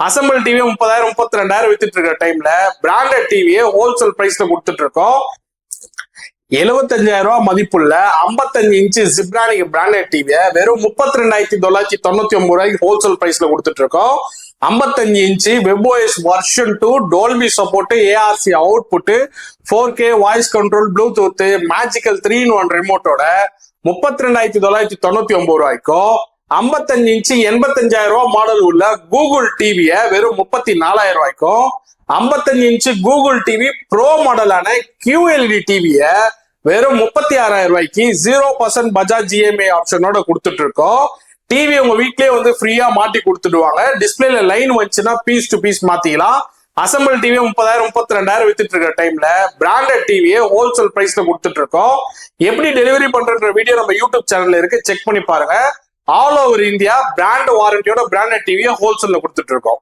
Assemble TV முப்பதாயிரம் முப்பத்தி ரெண்டாயிரம் வித்துட்டு இருக்கிற டைம்ல பிராண்டட் டிவியை ஹோல்சேல் பிரைஸ்ல கொடுத்துட்டு இருக்கோம் எழுபத்தஞ்சாயிரம் ரூபாய் மதிப்புள்ள 55 இன்ச்சு ஜிப்ரானிக் பிராண்டட் டிவியை வெறும் முப்பத்தி ரெண்டாயிரத்தி தொள்ளாயிரத்தி தொண்ணூத்தி ஒன்பது ரூபாய்க்கு ஹோல்சேல் பிரைஸ்ல கொடுத்துட்டு இருக்கோம் 55 inch webOS version two Dolby support ARC output four K voice control Bluetooth magical three in one ரிமோட்டோட முப்பத்தி ரெண்டாயிரத்தி தொள்ளாயிரத்தி தொண்ணூத்தி ஒன்பது ரூபாய்க்கும் 55 இன்ச்சு எண்பத்தஞ்சாயிரம் ரூபாய் மாடல் உள்ள கூகுள் டிவியை வெறும் முப்பத்தி நாலாயிரம் ரூபாய்க்கும். 55 இன்ச்சு கூகுள் டிவி ப்ரோ மாடலான கியூஎல்இடி டிவியை வெறும் முப்பத்தி ஆறாயிரம் ரூபாய்க்கு ஜீரோ பர்சன்ட் பஜாஜ் ஜிஎம்ஏ ஆப்ஷனோட கொடுத்துட்டு இருக்கோம் டிவி உங்க வீட்லயே வந்து ஃப்ரீயா மாட்டி கொடுத்துடுவாங்க. டிஸ்பிளேல லைன் வந்துச்சுன்னா பீஸ் டு பீஸ் மாத்திக்கலாம். அசம்பிள் டிவி முப்பதாயிரம் முப்பத்தி ரெண்டாயிரம் வித்துட்டு இருக்கிற டைம்ல பிராண்டட் டிவியை ஹோல்சேல் பிரைஸ்ல கொடுத்துட்டு இருக்கோம் எப்படி டெலிவரி பண்றன்ற வீடியோ நம்ம யூடியூப் சேனல்ல இருக்கு. செக் பண்ணி பாருங்க. ஆல் ஓவர் இந்தியா பிராண்ட் வாரண்டியோட பிராண்டட் டிவியை ஹோல்சேல்ல கொடுத்துட்டு இருக்கோம்.